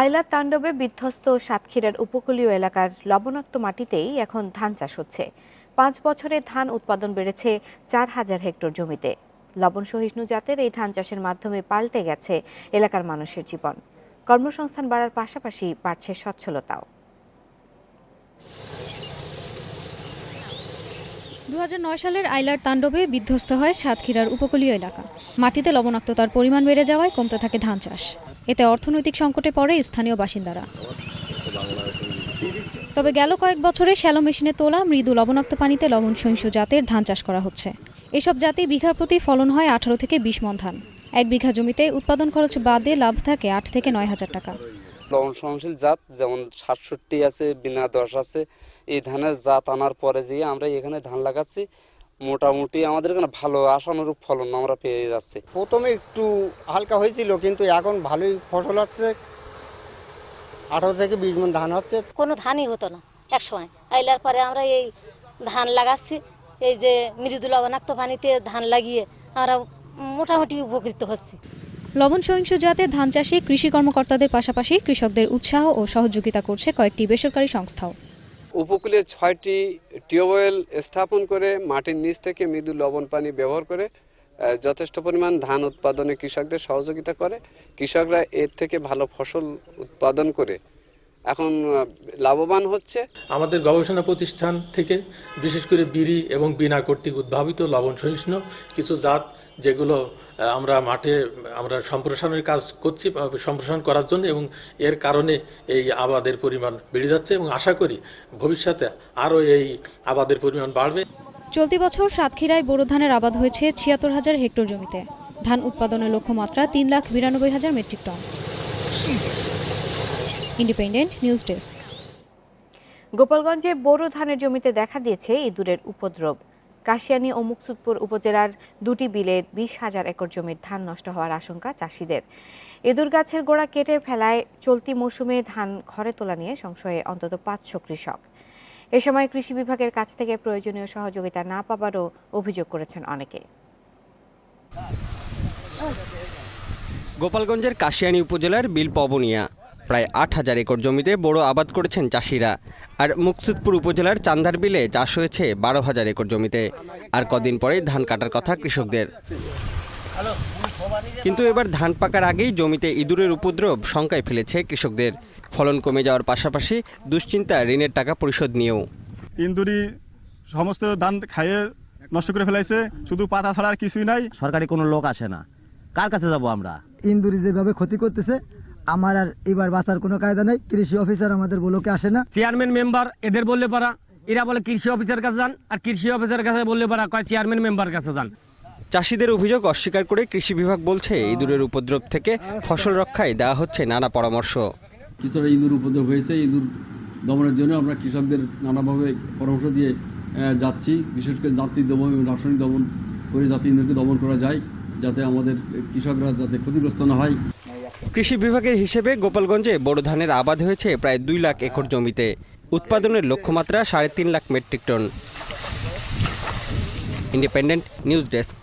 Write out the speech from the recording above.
আইলার তাণ্ডবে বিধ্বস্ত সাতক্ষীরার উপকূলীয় এলাকার লবণাক্ত মাটিতেই এখন ধান চাষ হচ্ছে। পাঁচ বছরে ধান উৎপাদন বেড়েছে চার হাজার হেক্টর জমিতে। লবণ সহিষ্ণু জাতের এই ধান চাষের মাধ্যমে পাল্টে গেছে এলাকার মানুষের জীবন। কর্মসংস্থান বাড়ার পাশাপাশি বাড়ছে সচ্ছলতাও। দু হাজার নয় সালের আইলার তাণ্ডবে বিধ্বস্ত হয় সাতক্ষীরার উপকূলীয় এলাকা। মাটিতে লবণাক্ততার পরিমাণ বেড়ে যাওয়ায় কমতে থাকে ধান চাষ। এতে অর্থনৈতিক সংকটে পড়ে স্থানীয় বাসিন্দারা। তবে গেল কয়েক বছরে শ্যালো মেশিনে তোলা মৃদু লবণাক্ত পানিতে লবণ সহিংস জাতের ধান চাষ করা হচ্ছে। এসব জাতি বিঘা প্রতি ফলন হয় আঠারো থেকে বিশ মন ধান। এক বিঘা জমিতে উৎপাদন খরচ বাদে লাভ থাকে আট থেকে নয় হাজার টাকা। লবণ সহনশীল জাত, যেমন সাতষট্টি আছে, বিনা দশ আছে, এই ধানের জাত আনার পরে যেয়ে আমরা এখানে ধান লাগাচ্ছি। মোটামুটি আমাদের এখানে ভালো আশানুরূপ ফলন আমরা পেয়ে যাচ্ছি। প্রথমে একটু হালকা হয়েছিল কিন্তু এখন ভালোই ফসল হচ্ছে আঠারো থেকে বিশ মন ধান হচ্ছে কোনো ধানই হতো না এক সময় আইলার পরে আমরা এই ধান লাগাচ্ছি এই যে মৃদু লবণাক্ত পানিতে ধান লাগিয়ে আমরা মোটামুটি উপকৃত হচ্ছি। লবণ সহিংস জাতের ধান চাষে কৃষি কর্মকর্তাদের পাশাপাশি কৃষকদের উৎসাহ ও সহযোগিতা করছে কয়েকটি বেসরকারি সংস্থাও। উপকূলে ছয়টি টিউবওয়েল স্থাপন করে মাটির নিচ থেকে মৃদু লবণ পানি ব্যবহার করে যথেষ্ট পরিমাণ ধান উৎপাদনে কৃষকদের সহযোগিতা করে। কৃষকরা এর থেকে ভালো ফসল উৎপাদন করে। এখন লাভবান হচ্ছে। আমাদের গবেষণা প্রতিষ্ঠান থেকে বিশেষ করে বিড়ি এবং বিনা কর্তৃক উদ্ভাবিত লবণ সহিষ্ণু কিছু জাত যেগুলো আমরা মাঠে আমরা সম্প্রসারণের কাজ করছি সম্প্রসারণ করার জন্য এবং এর কারণে এই আবাদের পরিমাণ বেড়ে যাচ্ছে এবং আশা করি ভবিষ্যতে আরও এই আবাদের পরিমাণ বাড়বে। চলতি বছর সাতক্ষীরায় বোরো ধানের আবাদ হয়েছে ছিয়াত্তর হাজার হেক্টর জমিতে। ধান উৎপাদনের লক্ষ্যমাত্রা তিন লাখ বিরানব্বই হাজার metric ton. Independent news desk. গোপালগঞ্জে বোরো ধানের জমিতে দেখা দিয়েছে ইঁদুরের উপদ্রব। কাশিয়ানী ও মুকসুদপুর উপজেলার দুটি বিলে বিশ হাজার একর জমির ধান নষ্ট হওয়ার আশঙ্কা চাষিদের। ইঁদুর গাছের গোড়া কেটে ফেলায় চলতি মৌসুমে ধান ঘরে তোলা নিয়ে সংশয়ে অন্তত পাঁচশো কৃষক। এ সময় কৃষি বিভাগের কাছ থেকে প্রয়োজনীয় সহযোগিতা না পাবারও অভিযোগ করেছেন অনেকে। গোপালগঞ্জের কাশিয়ানী উপজেলার বিল পবনিয়া। প্রায় আট হাজার একর জমিতে বড় আবাদ করেছেন চাষিরা। আর মুকসুদপুর উপজেলার চান্দার বিলে চাষ হয়েছে বারো হাজার একর জমিতে। আর কদিন পরেই ধান কাটার কথা কৃষকদের। কিন্তু এবার ধান পাকার আগেই জমিতে ইঁদুরের উপদ্রব শঙ্কায় ফেলেছে কৃষকদের। ফলন কমে যাওয়ার পাশাপাশি দুশ্চিন্তা ঋণের টাকা পরিশোধ নিয়েও। ইন্দুরি সমস্ত ধান খাইয়ে নষ্ট করে ফেলাইছে শুধু পাতা ছাড়া আর কিছুই নাই। সরকারি কোনো লোক আসে না। কার কাছে যাব আমরা? ইন্দুরি যেভাবে ক্ষতি করতেছে আমার আর এবার বাঁচার কোনো কায়দা নেই। কৃষি অফিসার আমাদের বলোকে আসে না। চেয়ারম্যান মেম্বার এদের বললে পারা। এরা বলে কৃষি অফিসার কাছে যান আর কৃষি অফিসার কাছে বললে পারা কয় চেয়ারম্যান মেম্বার কাছে যান। চাষিদের অভিযোগ অস্বীকার করে কৃষি বিভাগ বলছে ইঁদুরের উপদ্রব থেকে ফসল রক্ষায় দেওয়া হচ্ছে নানা পরামর্শ। কিছুটা ইঁদুর উপদ্রব হয়েছে ইঁদুর দমনের জন্য আমরা কৃষকদের নানাভাবে পরামর্শ দিয়ে যাচ্ছি। বিশেষ করে যাত্রী দমন এবং রাসায়নিক দমন করে যাতে ইঁদুরকে দমন করা যায় যাতে আমাদের কৃষকরা যাতে ক্ষতিগ্রস্ত না হয়। কৃষি বিভাগের হিসেবে গোপালগঞ্জে বড় ধানের আবাদ হয়েছে প্রায় দুই লাখ একর জমিতে। উৎপাদনের লক্ষ্যমাত্রা সাড়ে তিন lakh metric ton. Independent news desk.